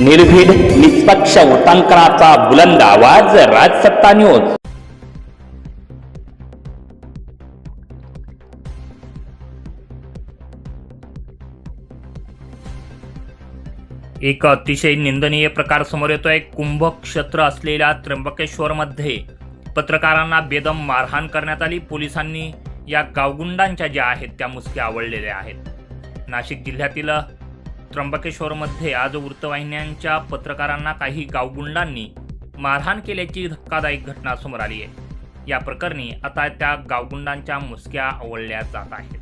निर्भीड निष्पक्ष उटांकनाचा बुलंद आवाज राजसत्ता न्यूज. एक अतिशय निंदनीय प्रकार समोर येतोय. कुंभक्षेत्र असलेल्या त्र्यंबकेश्वरमध्ये पत्रकारांना बेदम मारहाण करण्यात आली. पोलिसांनी या गावगुंडांच्या ज्या आहेत त्या मुसक्या आवडलेल्या आहेत. नाशिक जिल्ह्यातील त्र्यंबकेश्वरमध्ये आज वृत्तवाहिन्यांच्या पत्रकारांना काही गावगुंडांनी मारहाण केल्याची धक्कादायक घटना समोर आली आहे. या प्रकरणी आता त्या गावगुंडांच्या मुसक्या आवळल्या जात आहेत.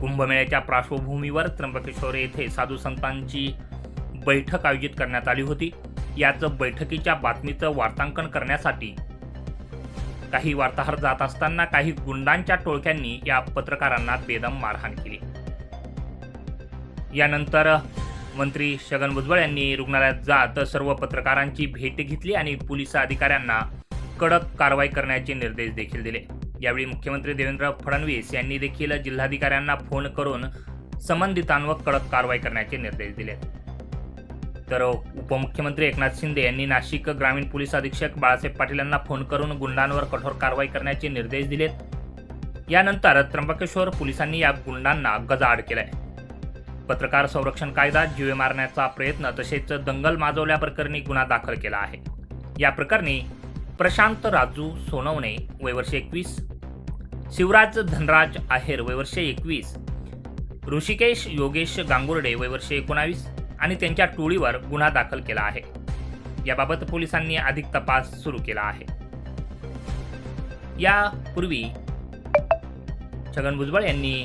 कुंभमेळ्याच्या पार्श्वभूमीवर त्र्यंबकेश्वर येथे साधू संतांची बैठक आयोजित करण्यात आली होती. याच बैठकीच्या बातमीचं वार्तांकन करण्यासाठी काही वार्ताहर जात असताना काही गुंडांच्या टोळक्यांनी या पत्रकारांना बेदम मारहाण केली. यानंतर मंत्री छगन भुजबळ यांनी रुग्णालयात जात सर्व पत्रकारांची भेट घेतली आणि पोलीस अधिकाऱ्यांना कडक कारवाई करण्याचे निर्देश देखील दिले. यावेळी मुख्यमंत्री देवेंद्र फडणवीस यांनी देखील जिल्हाधिकाऱ्यांना फोन करून संबंधितांवर कडक कारवाई करण्याचे निर्देश दिले. तर उपमुख्यमंत्री एकनाथ शिंदे यांनी नाशिक ग्रामीण पोलीस अधीक्षक बाळासाहेब पाटील यांना फोन करून गुंडांवर कठोर कारवाई करण्याचे निर्देश दिलेत. यानंतर त्र्यंबकेश्वर पोलिसांनी या गुंडांना गजाआड केलाय. पत्रकार संरक्षण कायदा जीवे मारण्याचा प्रयत्न तसेच दंगल माजवल्याप्रकरणी गुन्हा दाखल केला आहे. या प्रकरणी प्रशांत राजू सोनवणे वयवर्षे एकवीस शिवराज धनराज आहेर वयवर्षे एकवीस ऋषिकेश योगेश गांगुर्डे वयवर्षे एकोणावीस आणि त्यांच्या टोळीवर गुन्हा दाखल केला आहे. याबाबत पोलिसांनी अधिक तपास सुरू केला आहे. यापूर्वी छगन भुजबळ यांनी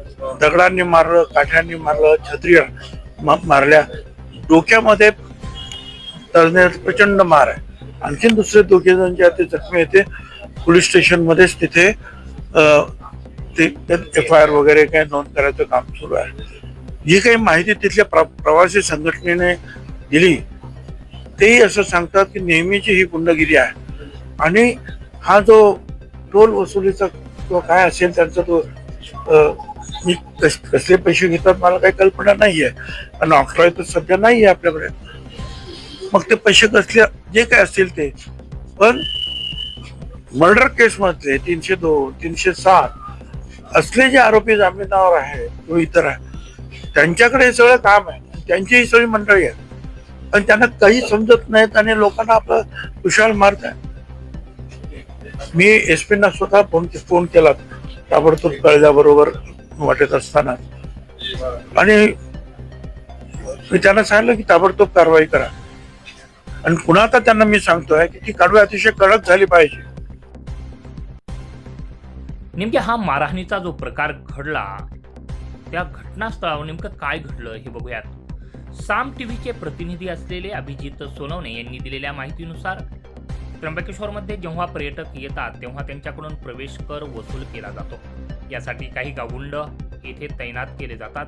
दगडांनी मारलं काठ्यांनी मारलं छत्री मारल्या. डोक्यामध्ये तळणे प्रचंड मार आहे. आणखीन दुसरे दोघे जण जे ते जखमी येते पोलीस स्टेशनमध्येच तिथे एफ आय आर वगैरे काही नोंद करायचं काम सुरू आहे. जी काही माहिती तिथल्या प्र- प्रवासी संघटनेने दिली तेही असं सांगतात की नेहमीची ही गुंडगिरी आहे. आणि हा जो टोल वसुलीचा किंवा काय असेल त्यांचा तो मी कस कसले पैसे घेतात मला काही कल्पना नाहीये. आणि ऑक्ट्रॉय तर सध्या नाहीये आपल्याकडे. मग ते पैसे कसले जे काय असतील ते. पण मर्डर केस मधले तीनशे दोन तीनशे सात असले जे आरोपी जामिनावर आहे किंवा इतर आहे. त्यांच्याकडे हे सगळं काम आहे. त्यांची ही सगळी मंडळी आहे. आणि त्यांना काही समजत नाहीत आणि लोकांना आपलं कुशाल मारत आहे मी एस पीना स्वतः फोन फोन केला. ताबडतोब कळल्याबरोबर वाटत असताना. आणि मी त्यांना सांगितलं की ताबडतोब कारवाई करा. आणि पुन्हा आता त्यांना मी सांगतोय की ती कारवाई अतिशय कडक झाली पाहिजे. नेमक्या हा मारहाणीचा जो प्रकार घडला त्या घटनास्थळावर नेमकं काय घडलं हे बघूयात. साम टीव्हीचे प्रतिनिधी असलेले अभिजित सोनवणे यांनी दिलेल्या माहितीनुसार त्र्यंबकेश्वरमध्ये जेव्हा पर्यटक येतात तेव्हा त्यांच्याकडून प्रवेश कर वसूल केला जातो. यासाठी काही गावुंड येथे तैनात केले जातात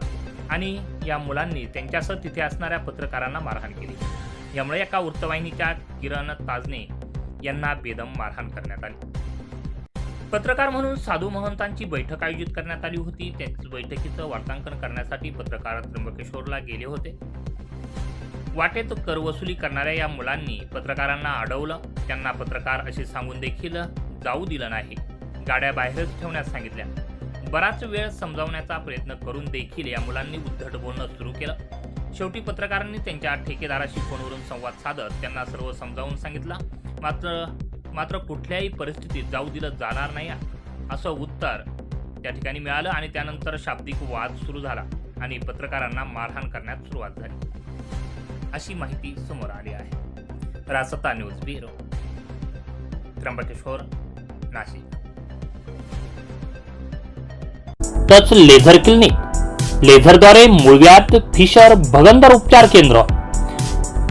आणि या मुलांनी त्यांच्यासह तिथे असणाऱ्या पत्रकारांना मारहाण केली. यामुळे एका वृत्तवाहिनीच्या किरण ताजने यांना बेदम मारहाण करण्यात आली. पत्रकार म्हणून साधू महंतांची बैठक आयोजित करण्यात आली होती. त्याच बैठकीचं वार्तांकन करण्यासाठी पत्रकार त्र्यंबकेश्वरला गेले होते. वाटेत कर वसुली करणाऱ्या या मुलांनी पत्रकारांना अडवलं. त्यांना पत्रकार असे सांगून देखील जाऊ दिलं नाही. गाड्या बाहेरच ठेवण्यास सांगितल्या. बराच वेळ समजावण्याचा प्रयत्न करून देखील या मुलांनी उद्धट बोलणं सुरू केलं. शेवटी पत्रकारांनी त्यांच्या ठेकेदाराशी फोनवरून संवाद साधत त्यांना सर्व समजावून सांगितलं. मात्र मात्र कुठल्याही परिस्थितीत जाऊ दिलं जाणार नाही असं उत्तर त्या ठिकाणी मिळालं आणि त्यानंतर शाब्दिक वाद सुरू झाला आणि पत्रकारांना मारहाण करण्यास सुरुवात झाली. अशी माहिती समोर आली आहे. Rasta news bureau. Trimbakeshwar Nashik. Touch laser clinic. लेझरद्वारे मुळव्यात फिशर भगंदर उपचार केंद्र.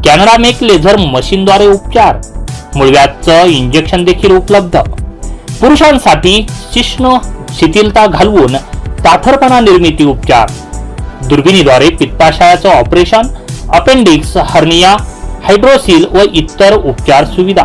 कॅनडा मेक लेझर मशीनद्वारे उपचार. मुळव्यातचं इंजेक्शन देखील उपलब्ध. पुरुषांसाठी शिष्ण शिथिलता घालवून ताठरपणा निर्मिती उपचार. दुर्बिणीद्वारे पित्ताशयाचं ऑपरेशन अपेंडिक्स हर्निया हायड्रोसिल व इतर उपचार सुविधा.